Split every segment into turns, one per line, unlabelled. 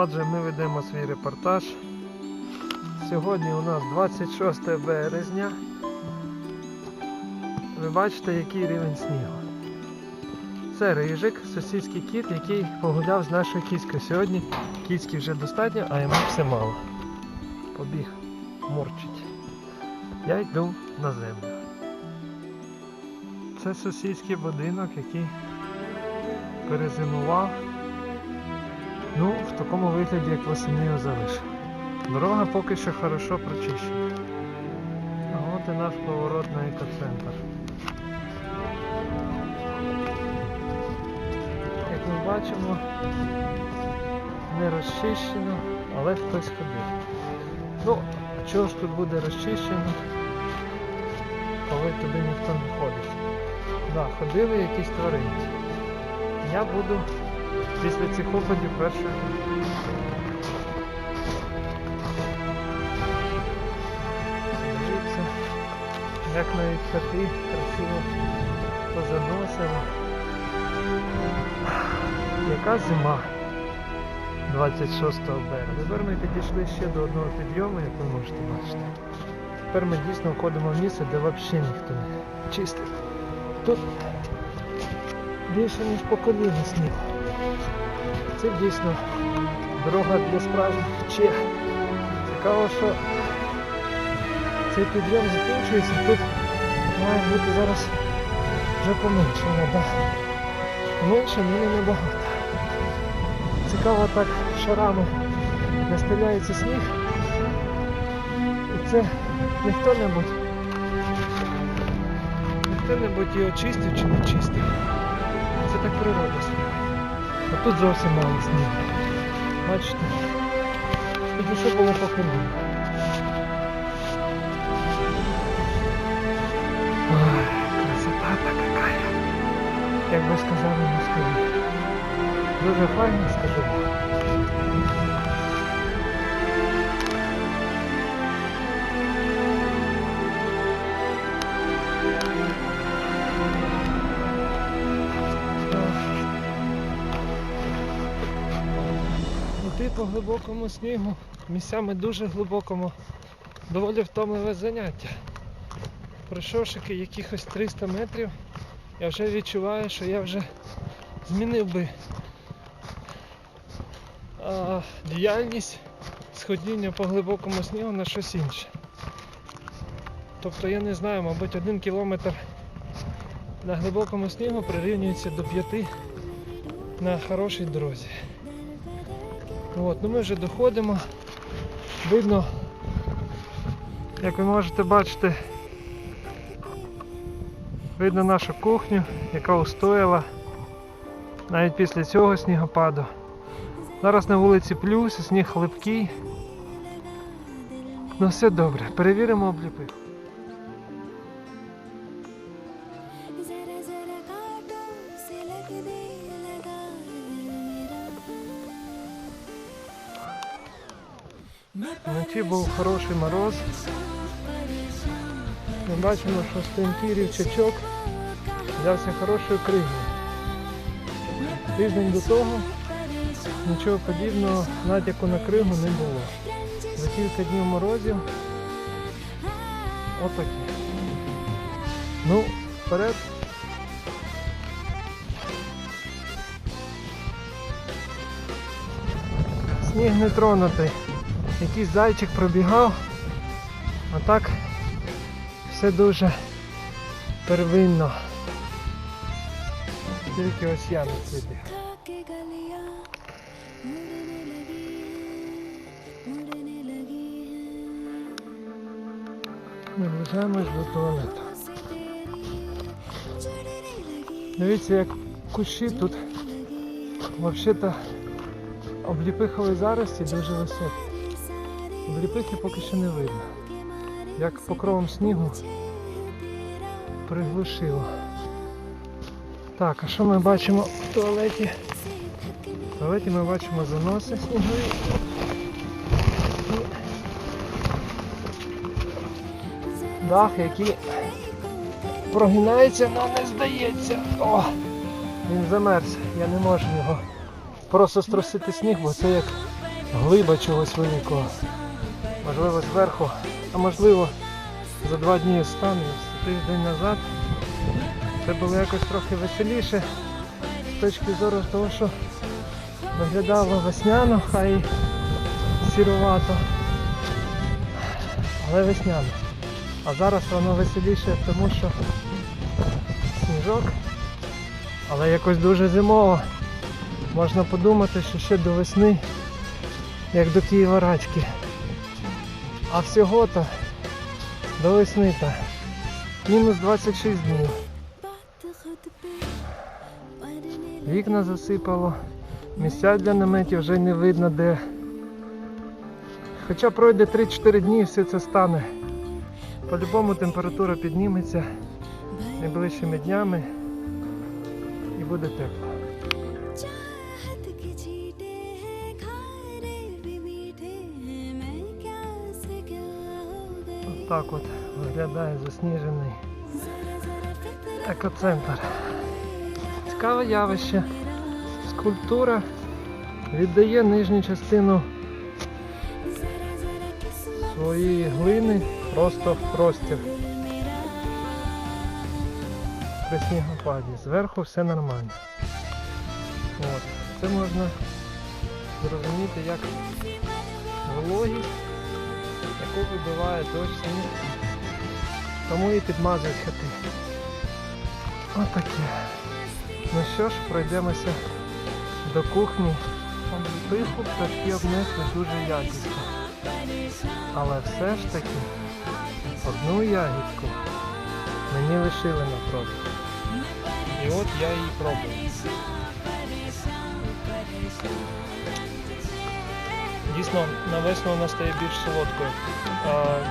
Отже, ми ведемо свій репортаж. Сьогодні у нас 26 березня. Ви бачите, який рівень снігу. Це рижик, сусідський кіт, який погуляв з нашою кіською. Сьогодні кіськи вже достатньо, а йому все мало. Побіг, морчить. Я йду на землю. Це сусідський будинок, який перезимував. Ну, в такому вигляді, як восени його залишив. Дорога поки що хорошо прочищена. А от і наш поворот на екоцентр. Як ми бачимо, не розчищено, але хтось ходив. Ну, чого ж тут буде розчищено, коли туди ніхто не ходить? Да, ходили якісь тваринці. Я буду після цих опадів першою. Дивіться, як навіть хати красиво позаносили. Яка зима 26 березня. Тепер ми підійшли ще до одного підйому, як ви можете бачити. Тепер ми дійсно входимо в місце, де взагалі ніхто не чистив. Тут більше ніж по коліна снігу. Це дійсно дорога для справжніх вчех. Цікаво, що цей підйом закінчується, тут має бути зараз вже поменшення, да. Менше, але не набагато. Цікаво так шарами настеляється сніг. І це не хто-небудь. Хто-небудь його чистив чи не чистив. Це так природа. А тут зовсім мало снігу. Бачите? Тільки що було по. Красота така. Як би сказали москалі. Дуже файно, скажу. Йти по глибокому снігу, місцями дуже глибокому, доволі втомливе заняття. Пройшовши якихось 300 метрів, я вже відчуваю, що я вже змінив би а, діяльність сходіння по глибокому снігу на щось інше. Тобто я не знаю, мабуть, один кілометр на глибокому снігу прирівнюється до п'яти на хорошій дорозі. От, ну ми вже доходимо. Видно, як ви можете бачити, видно нашу кухню, яка устояла навіть після цього снігопаду. Зараз на вулиці плюс, сніг хлипкий. Ну все добре, перевіримо обліпив. Вночі був хороший мороз. Ми бачимо, що стрімкий рівчачок взявся хорошою кригою. Тиждень до того нічого подібного натяку на кригу не було. За кілька днів морозів отакі. Ну, вперед. Сніг не тронутий якийсь зайчик пробігав, а так все дуже первинно. Тільки ось я
на це біг.
Наближаємось до туалету. Дивіться, як кущі тут взагалі-то обліпихові зарості дуже високі. Обліпихи поки що не видно. Як покровом снігу приглушило. Так, а що ми бачимо в туалеті? В туалеті ми бачимо заноси снігові. Дах, який прогинається, але не здається. О! Він замерз. Я не можу його просто струсити сніг, бо це як глиба чогось великого. Можливо, зверху, а можливо, за два дні стане тиждень назад. Це було якось трохи веселіше з точки зору того, що виглядало весняно, хай сірувато. Але весняно. А зараз воно веселіше, тому що сніжок, але якось дуже зимово. Можна подумати, що ще до весни, як до Києва рачки. А всього-то до весни то мінус 26 днів. Вікна засипало, місця для наметів вже не видно де. Хоча пройде 3-4 дні і все це стане. По-любому температура підніметься найближчими днями і буде тепло. Отак от виглядає засніжений екоцентр. Цікаве явище. Скульптура віддає нижню частину своєї глини просто в простір. При снігопаді. Зверху все нормально. От. Це можна зрозуміти як вологість яку вибиває дощ сніг. Тому і підмазують хати. Отаке. Ну що ж, пройдемося до кухні. Пиху пташки обнесли дуже якісно. Але все ж таки одну ягідку мені лишили на пробу. І от я її пробую. Дійсно, на весну вона стає більш солодкою.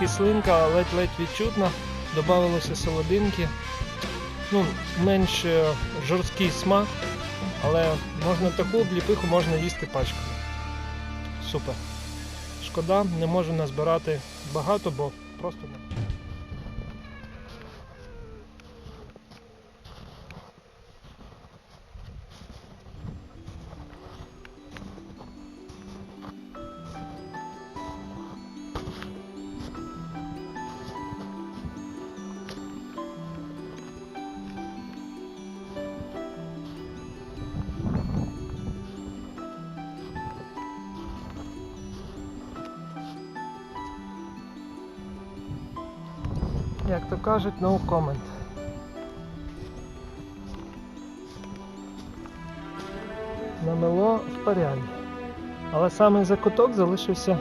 Кислинка ледь-ледь відчутна, додавалося солодинки. Ну, менш е, жорсткий смак, але можна таку обліпиху можна їсти пачками. Супер. Шкода, не можу назбирати багато, бо просто не. Як то кажуть, no comment. Намело в парянні. Але самий закуток залишився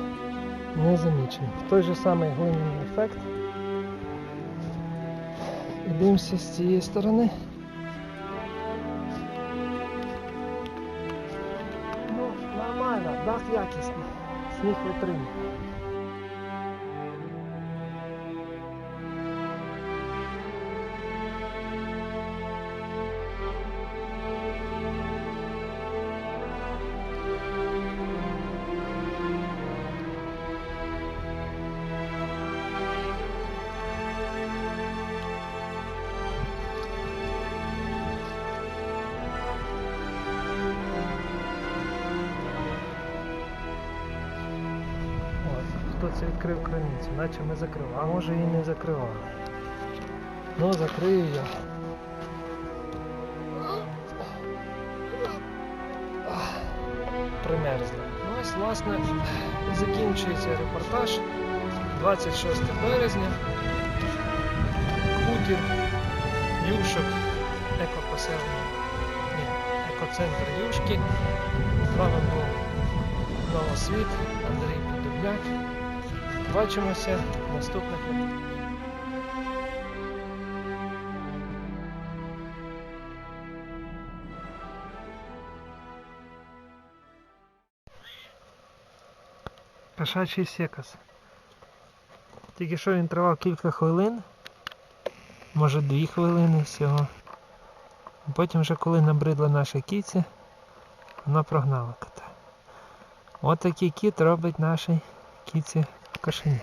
незаміченим. Той же самий глиняний ефект. І дивимося з цієї сторони. Ну, нормально, дах якісний. Сніг витримує. Хто це відкрив криницю, наче ми закрили, а може і не закривали. Ну, закрию я. Примерзла. Ну ось, власне, закінчується репортаж 26 березня. Хутір, Юшок, екопоселення. Ні, екоцентр Юшки. З вами був Новосвіт, Андрій Підубняк. Бачимося в наступних випусках. Кошачий секас. Тільки що він тривав кілька хвилин, може дві хвилини всього. Потім вже коли набридла наша кіця, вона прогнала кота. От такий кіт робить нашій кіці кошеня.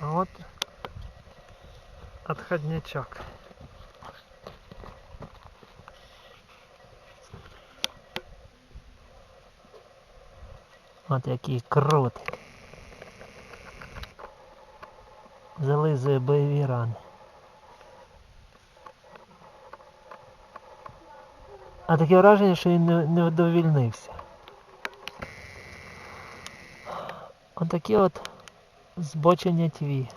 А от отходнячок. От який крутик. Зализує бойові рани. А таке враження, що він не, не вдовільнився. Отакі от збочення тві.